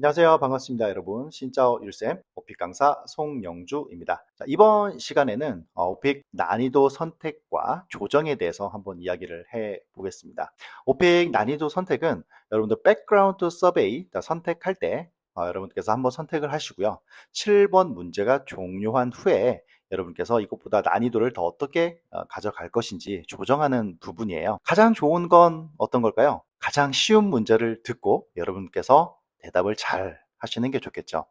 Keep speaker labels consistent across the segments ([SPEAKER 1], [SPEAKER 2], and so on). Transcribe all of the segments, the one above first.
[SPEAKER 1] 안녕하세요. 반갑습니다. 여러분. 신짜오 율쌤, 오픽 강사 송영주입니다. 자, 이번 시간에는 어, 오픽 난이도 선택과 조정에 대해서 한번 이야기를 해 보겠습니다. 오픽 난이도 선택은 여러분들 백그라운드 서베이 선택할 때 어, 여러분께서 한번 선택을 하시고요. 7번 문제가 종료한 후에 여러분께서 이것보다 난이도를 더 어떻게 어, 가져갈 것인지 조정하는 부분이에요. 가장 좋은 건 어떤 걸까요? 가장 쉬운 문제를 듣고 여러분께서 대답을 잘 하시는 게 좋겠죠.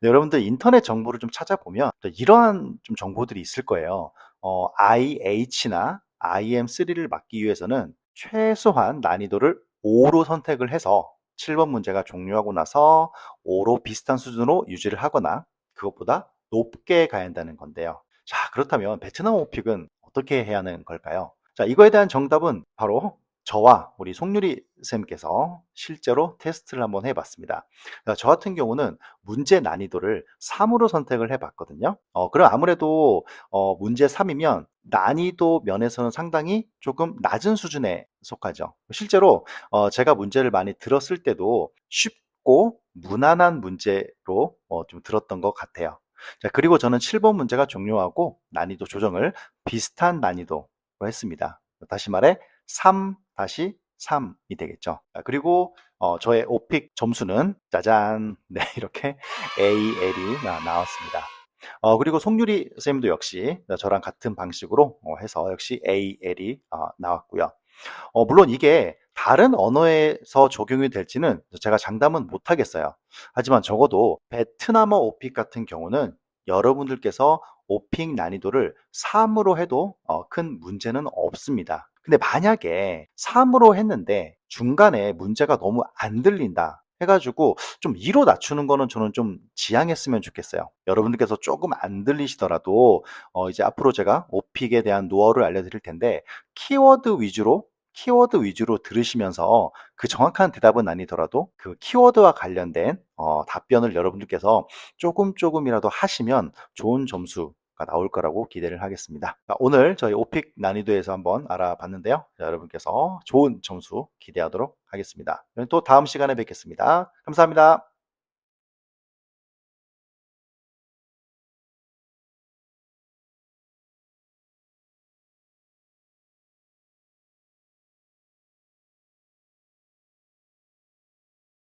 [SPEAKER 1] 네, 여러분들 인터넷 정보를 좀 찾아보면 또 이러한 좀 정보들이 있을 거예요. 어, IH나 IM3를 맞기 위해서는 최소한 난이도를 5로 선택을 해서 7번 문제가 종료하고 나서 5로 비슷한 수준으로 유지를 하거나 그것보다 높게 가야 한다는 건데요. 자, 그렇다면 베트남 오픽은 어떻게 해야 하는 걸까요? 자, 이거에 대한 정답은 바로 저와 우리 송유리 쌤께서 실제로 테스트를 한번 해봤습니다. 저 같은 경우는 문제 난이도를 3으로 선택을 해봤거든요. 어, 그럼 아무래도 어, 문제 3이면 난이도 면에서는 상당히 조금 낮은 수준에 속하죠. 실제로 어, 제가 문제를 많이 들었을 때도 쉽고 무난한 문제로 어, 좀 들었던 것 같아요. 자, 그리고 저는 7번 문제가 종료하고 난이도 조정을 비슷한 난이도로 했습니다. 다시 말해 3 다시 3이 되겠죠. 그리고 어, 저의 오픽 점수는 짜잔 네 이렇게 AL이 나왔습니다. 어, 그리고 송유리 쌤도 역시 저랑 같은 방식으로 어, 해서 역시 AL이 어, 나왔고요. 어, 물론 이게 다른 언어에서 적용이 될지는 제가 장담은 못하겠어요. 하지만 적어도 베트남어 오픽 같은 경우는 여러분들께서 오픽 난이도를 3으로 해도 어, 큰 문제는 없습니다. 근데 만약에 3으로 했는데 중간에 문제가 너무 안 들린다 해가지고 좀 2로 낮추는 거는 저는 좀 지양했으면 좋겠어요. 여러분들께서 조금 안 들리시더라도 어 이제 앞으로 제가 오픽에 대한 노하우를 알려드릴 텐데 키워드 위주로 키워드 위주로 들으시면서 그 정확한 대답은 아니더라도 그 키워드와 관련된 어 답변을 여러분들께서 조금 조금이라도 하시면 좋은 점수 나올 거라고 기대를 하겠습니다. 오늘 저희 오픽 난이도에서 한번 알아봤는데요. 여러분께서 좋은 점수 기대하도록 하겠습니다. 또 다음 시간에 뵙겠습니다. 감사합니다.